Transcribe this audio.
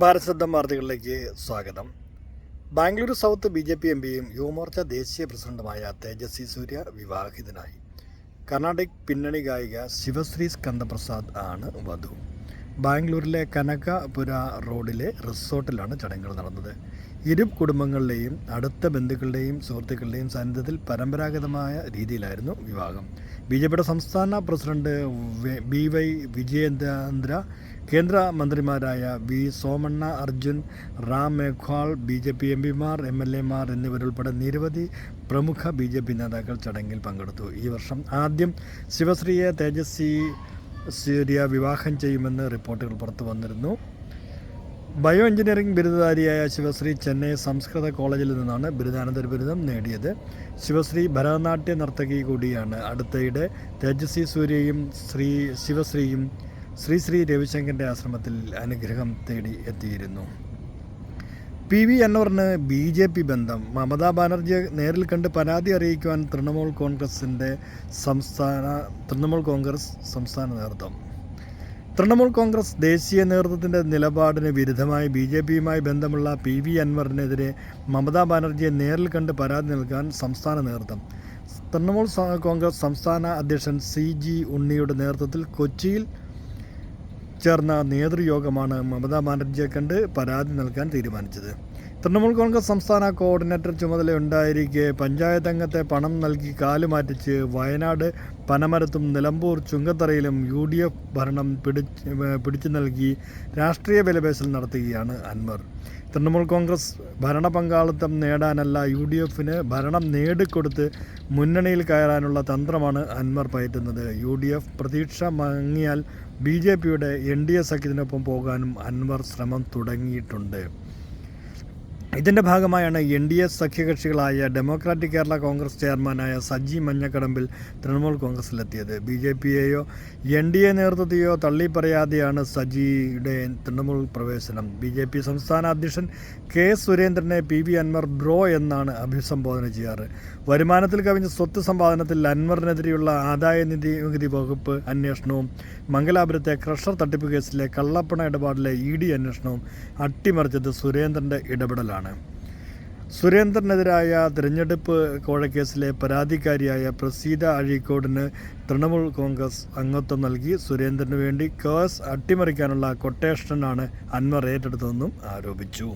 ഭാരതശബ്ദം വാർത്തകളിലേക്ക് സ്വാഗതം. Bengaluru south B J P M പിയും യുവമോർച്ച ദേശീയ പ്രസിഡന്റുമായ തേജസ്വി സൂര്യ വിവാഹിതനായി. കർണാടിക് പിന്നണി ഗായിക ശിവശ്രീ സ്കന്ദപ്രസാദ് ആണ് വധു. ബാംഗ്ലൂരിലെ കനകപുര റോഡിലെ റിസോർട്ടിലാണ് ചടങ്ങുകൾ നടന്നത്. ഇരു കുടുംബങ്ങളുടെയും അടുത്ത ബന്ധുക്കളുടെയും സുഹൃത്തുക്കളുടെയും സാന്നിധ്യത്തിൽ പരമ്പരാഗതമായ രീതിയിലായിരുന്നു വിവാഹം. ബി ജെ പിയുടെ സംസ്ഥാന പ്രസിഡന്റ് ബി വൈ വിജയേന്ദ്ര കേന്ദ്ര മന്ത്രിമാരായ V Somanna Arjun Ram Meghwal B J P M പിമാർ എം എൽ എമാർ എന്നിവരുൾപ്പെടെ നിരവധി പ്രമുഖ ബി ജെ പി നേതാക്കൾ ചടങ്ങിൽ പങ്കെടുത്തു. ഈ വർഷം ആദ്യം ശിവശ്രീയെ തേജസ്വി സൂര്യ വിവാഹം ചെയ്യുമെന്ന് റിപ്പോർട്ടുകൾ പുറത്തു വന്നിരുന്നു. ബയോ എഞ്ചിനീയറിംഗ് ബിരുദധാരിയായ ശിവശ്രീ ചെന്നൈ സംസ്കൃത കോളേജിൽ നിന്നാണ് ബിരുദാനന്തര ബിരുദം നേടിയത്. ശിവശ്രീ ഭരതനാട്യ നർത്തകി കൂടിയാണ്. അടുത്തയിടെ തേജസ്വി സൂര്യയും ശ്രീ ശിവശ്രീയും ശ്രീ ശ്രീ രവിശങ്കറിന്റെ ആശ്രമത്തിൽ അനുഗ്രഹം തേടി എത്തിയിരുന്നു. പി വി അൻവറിന് ബി ജെ പി ബന്ധം. മമതാ ബാനർജിയെ നേരിൽ കണ്ട് പരാതി അറിയിക്കുവാൻ തൃണമൂൽ കോൺഗ്രസിന്റെ സംസ്ഥാന തൃണമൂൽ കോൺഗ്രസ് സംസ്ഥാന നേതൃത്വം. തൃണമൂൽ കോൺഗ്രസ് ദേശീയ നേതൃത്വത്തിന്റെ നിലപാടിന് വിരുദ്ധമായി ബി ജെ പിയുമായി ബന്ധമുള്ള പി വി അൻവറിനെതിരെ മമതാ ബാനർജിയെ നേരിൽ കണ്ട് പരാതി നൽകാൻ സംസ്ഥാന നേതൃത്വം. തൃണമൂൽ കോൺഗ്രസ് സംസ്ഥാന അധ്യക്ഷൻ സി ജി ഉണ്ണിയുടെ നേതൃത്വത്തിൽ കൊച്ചിയിൽ ചേർന്ന നേതൃയോഗമാണ് മമതാ ബാനർജിയെ കണ്ട് പരാതി നൽകാൻ തീരുമാനിച്ചത്. തൃണമൂൽ കോൺഗ്രസ് സംസ്ഥാന കോർഡിനേറ്റർ ചുമതലയുണ്ടായിരിക്കെ പഞ്ചായത്ത് അംഗത്തെ പണം നൽകി കാലുമാറ്റിച്ച് വയനാട് പനമരത്തും നിലമ്പൂർ ചുങ്കത്തറയിലും യു ഡി എഫ് ഭരണം പിടിച്ച് പിടിച്ചു നൽകി രാഷ്ട്രീയ വിലപേശൽ നടത്തുകയാണ് അൻവർ. തൃണമൂൽ കോൺഗ്രസ് ഭരണ പങ്കാളിത്തം നേടാനല്ല യു ഡി എഫിന് ഭരണം നേടിക്കൊടുത്ത് മുന്നണിയിൽ കയറാനുള്ള തന്ത്രമാണ് അൻവർ പയറ്റുന്നത്. യു ഡി എഫ് പ്രതീക്ഷ മങ്ങിയാൽ ബി ജെ പിയുടെ എൻ ഡി എ സഖ്യത്തിനൊപ്പം പോകാനും അൻവർ ശ്രമം തുടങ്ങിയിട്ടുണ്ട്. ഇതിന്റെ ഭാഗമായാണ് എൻ ഡി എ സഖ്യകക്ഷികളായ ഡെമോക്രാറ്റിക് കേരള കോൺഗ്രസ് ചെയർമാനായ സജി മഞ്ഞക്കടമ്പിൽ തൃണമൂൽ കോൺഗ്രസിലെത്തിയത്. ബി ജെ പിയെയോ എൻ ഡി എ നേതൃത്വത്തെയോ തള്ളിപ്പറയാതെയാണ് സജിയുടെ തൃണമൂൽ പ്രവേശനം. ബി ജെ പി സംസ്ഥാന അധ്യക്ഷൻ കെ സുരേന്ദ്രനെ പി വി അൻവർ ബ്രോ എന്നാണ് അഭിസംബോധന ചെയ്യാറ്. വരുമാനത്തിൽ കവിഞ്ഞ സ്വത്ത് സമ്പാദനത്തിൽ അൻവറിനെതിരെയുള്ള ആദായ നിധി നികുതി വകുപ്പ് അന്വേഷണവും മംഗലാപുരത്തെ ക്രഷർ തട്ടിപ്പ് കേസിലെ കള്ളപ്പണ ഇടപാടിലെ ഇ ഡി അന്വേഷണവും അട്ടിമറിച്ചത് സുരേന്ദ്രന്റെ ഇടപെടലാണ്. സുരേന്ദ്രനെതിരായ തിരഞ്ഞെടുപ്പ് കോഴക്കേസിലെ പരാതിക്കാരിയായ പ്രസീത അഴീക്കോടിന് തൃണമൂൽ കോൺഗ്രസ് അംഗത്വം നൽകി. സുരേന്ദ്രന് വേണ്ടി കേസ് അട്ടിമറിക്കാനുള്ള കൊട്ടേഷനാണ് അൻവർ ഏറ്റെടുത്തതെന്നും ആരോപിച്ചു.